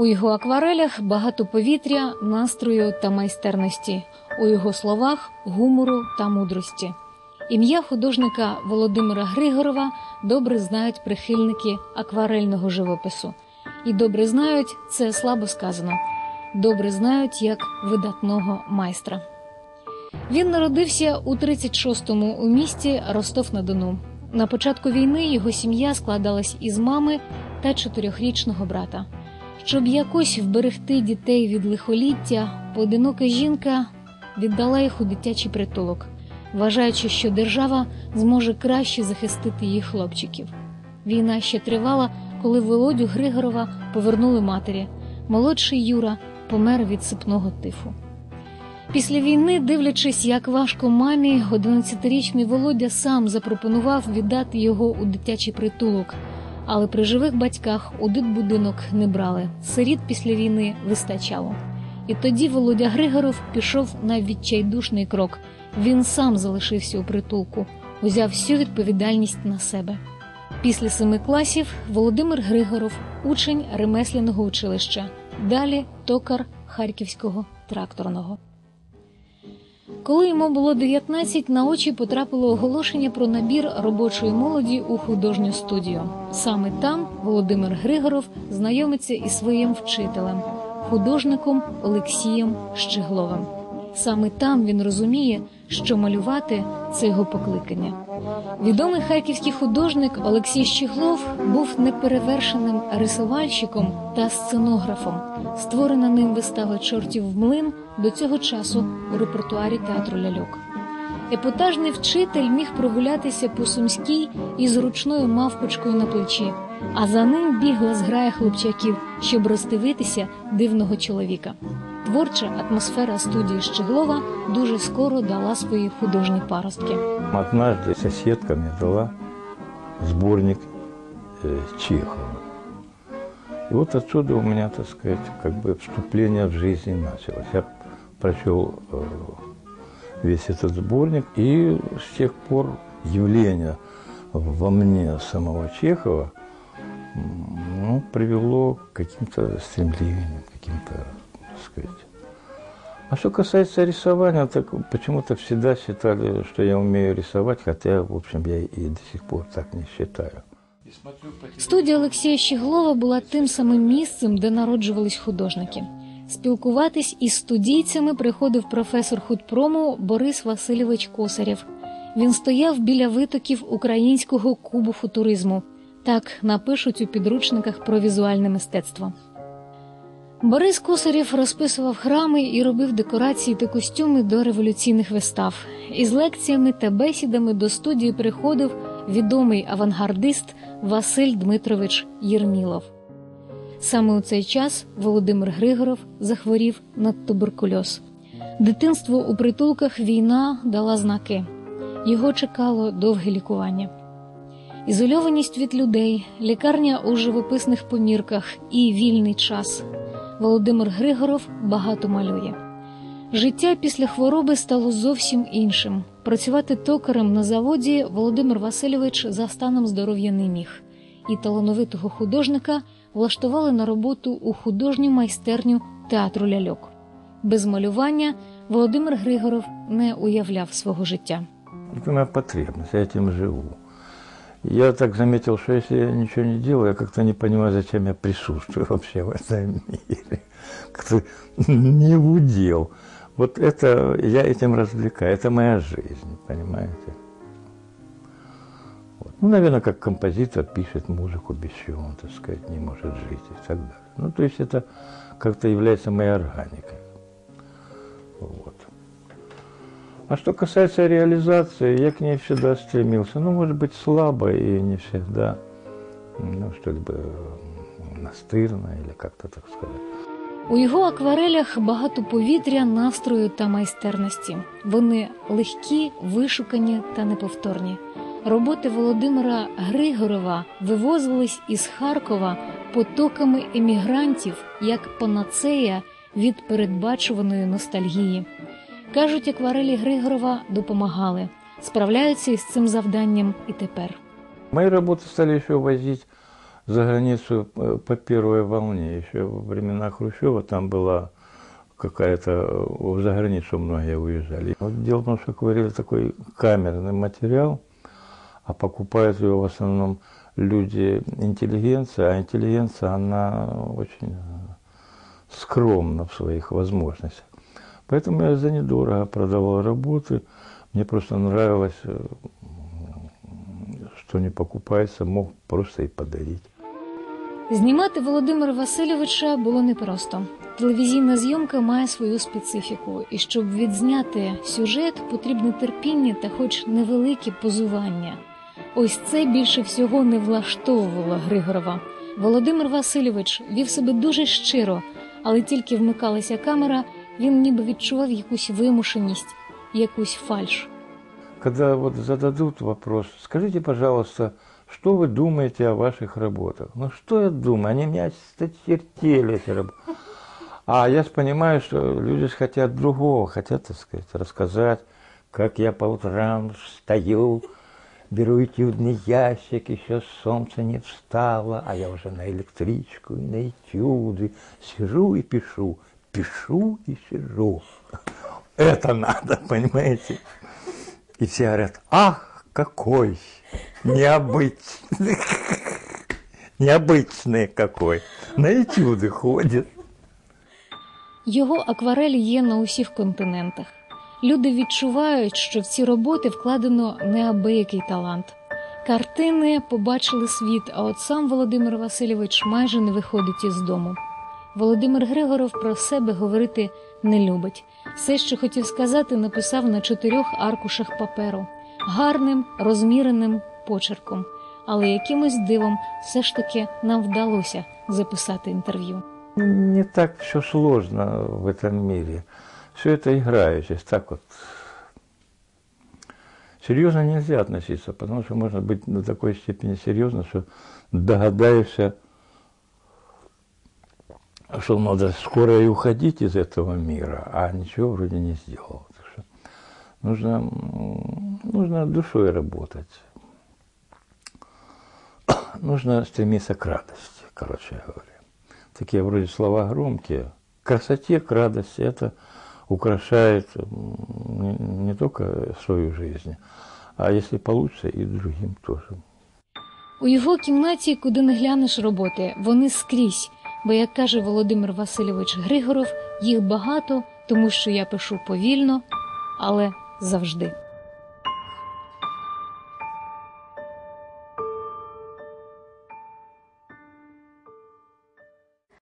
У його акварелях багато повітря, настрою та майстерності, у його словах гумору та мудрості. Ім'я художника Володимира Григорова добре знають прихильники акварельного живопису. І добре знають це слабо сказано. Добре знають як видатного майстра. Він народився у 36-му у місті Ростов-на-Дону. На початку війни його сім'я складалась із мами та чотирьохрічного брата. Щоб якось вберегти дітей від лихоліття, поодинока жінка віддала їх у дитячий притулок, вважаючи, що держава зможе краще захистити їх хлопчиків. Війна ще тривала, коли Володю Григорова повернули матері. Молодший Юра помер від сипного тифу. Після війни, дивлячись, як важко мамі, 11-річний Володя сам запропонував віддати його у дитячий притулок, але при живих батьках у дитбудинок не брали. Сиріт після війни вистачало. І тоді Володя Григоров пішов на відчайдушний крок. Він сам залишився у притулку, узяв всю відповідальність на себе. Після семи класів Володимир Григоров, учень ремесляного училища, далі токар Харківського тракторного. Коли йому було 19, на очі потрапило оголошення про набір робочої молоді у художню студію. Саме там Володимир Григоров знайомиться із своїм вчителем, художником Олексієм Щегловим. Саме там він розуміє, що малювати це його покликання. Відомий харківський художник Олексій Щеглов був неперевершеним рисувальщиком та сценографом. Створена ним вистава чортів в млин до цього часу у репертуарі театру ляльок. Епотажний вчитель міг прогулятися по сумській із ручною мавпочкою на плечі, а за ним бігла зграя хлопчаків, щоб роздивитися дивного чоловіка. Творча атмосфера студії Щеглова дуже скоро дала свої художні паростки. Однажды соседка мне дала сборник э, Чехова. И вот отсюда у меня, так сказать, как бы вступление в жизнь началось. Я прочел э, весь этот сборник, и с тех пор явление во мне самого Чехова м, ну, привело к каким-то стремлениям, каким-то, так сказать. А что касается рисования, так почему-то всегда считали, что я умею рисовать, хотя, в общем, я и до сих пор так не считаю. Студія Олексія Щеглова була тим самим місцем, де народжувались художники. Спілкуватись із студійцями приходив професор худпрому Борис Васильович Косарєв. Він стояв біля витоків українського кубу футуризму. Так напишуть у підручниках про візуальне мистецтво. Борис Косарєв розписував храми і робив декорації та костюми до революційних вистав. Із лекціями та бесідами до студії приходив відомий авангардист Василь Дмитрович Єрмілов. Саме у цей час Володимир Григоров захворів на туберкульоз. Дитинство у притулках війна дала знаки. Його чекало довге лікування. Ізольованість від людей, лікарня у живописних помірках і вільний час. Володимир Григоров багато малює. Життя після хвороби стало зовсім іншим. Працювати токарем на заводі Володимир Васильович за станом здоров'я не міг, і талановитого художника влаштували на роботу у художню майстерню театру ляльок. Без малювання Володимир Григоров не уявляв свого життя. Моя потребность, я этим живу. Я так заметил, что если я ничего не делаю, я как-то не понимаю, зачем я присутствую вообще в этом мире. Как-то не удел. Вот это, я этим развлекаю, это моя жизнь, понимаете? Вот. Ну, наверное, как композитор пишет музыку, без чего он, так сказать, не может жить и так далее. Ну, то есть это как-то является моей органикой. А что касается реализации, я к ней всегда стремился. Ну, может быть, слабо и не всегда, ну, что-либо настырно или как-то так сказать. У його акварелях багато повітря, настрою та майстерності. Вони легкі, вишукані та неповторні. Роботи Володимира Григорова вивозились із Харкова потоками емігрантів як панацея від передбачуваної ностальгії. Кажуть, акварелі Григорова допомагали, справляються із цим завданням і тепер. Мои работы стали еще возить за границу э, по первой волне, еще во времена Хрущева там была какая-то, э, за границу многие уезжали. Вот дело в том, что говорили такой камерный материал, а покупают его в основном люди интеллигенция, а интеллигенция, она очень э, скромна в своих возможностях. Поэтому я за недорого продавал работы. Мне просто нравилось, э, что не покупается, мог просто и подарить. Знімати Володимира Васильовича було непросто. Телевізійна зйомка має свою специфіку, і щоб відзняти сюжет, потрібне терпіння та хоч невелике позування. Ось це більше всього не влаштовувало Григорова. Володимир Васильович вів себе дуже щиро, але тільки вмикалася камера, він ніби відчував якусь вимушеність, якусь фальш. Когда вот зададут вопрос, скажите, пожалуйста, что вы думаете о ваших работах? Ну, что я думаю? Они меня осточертели, эти работы. А я ж понимаю, что люди ж хотят другого, хотят, так сказать, рассказать, как я по утрам встаю, беру этюдный ящик, еще солнце не встало, а я уже на электричку и на этюды сижу и пишу, пишу и сижу. Это надо, понимаете? И все говорят, ах, какой необычный, необычный какой. На этюды ходит. Його акварель є на усіх континентах. Люди відчувають, що в ці роботи вкладено неабиякий талант. Картини побачили світ, а от сам Володимир Васильович майже не виходить із дому. Володимир Григоров про себе говорити не любить. Все, що хотів сказати, написав на чотирьох аркушах паперу гарним, розміреним почерком. Але якимось дивом все ж таки нам вдалося записати інтерв'ю. Не так все сложно в этом мире. Все это играючесть, так вот. Серьезно нельзя относиться, потому что можно быть до такой степени серьезно, что догадаешься, что надо скоро и уходить из этого мира, а ничего вроде не сделал. Так что нужно, м, нужно душой работать. Нужно стремиться к радости, короче говоря. Такие вроде слова громкие. К красоте, к радости это украшает м, не, не только свою жизнь, а если получится и другим тоже. У його кімнаті, куди не глянеш роботи, вони скрізь. Бо, як каже Володимир Васильович Григоров, їх багато, тому що я пишу повільно, але завжди.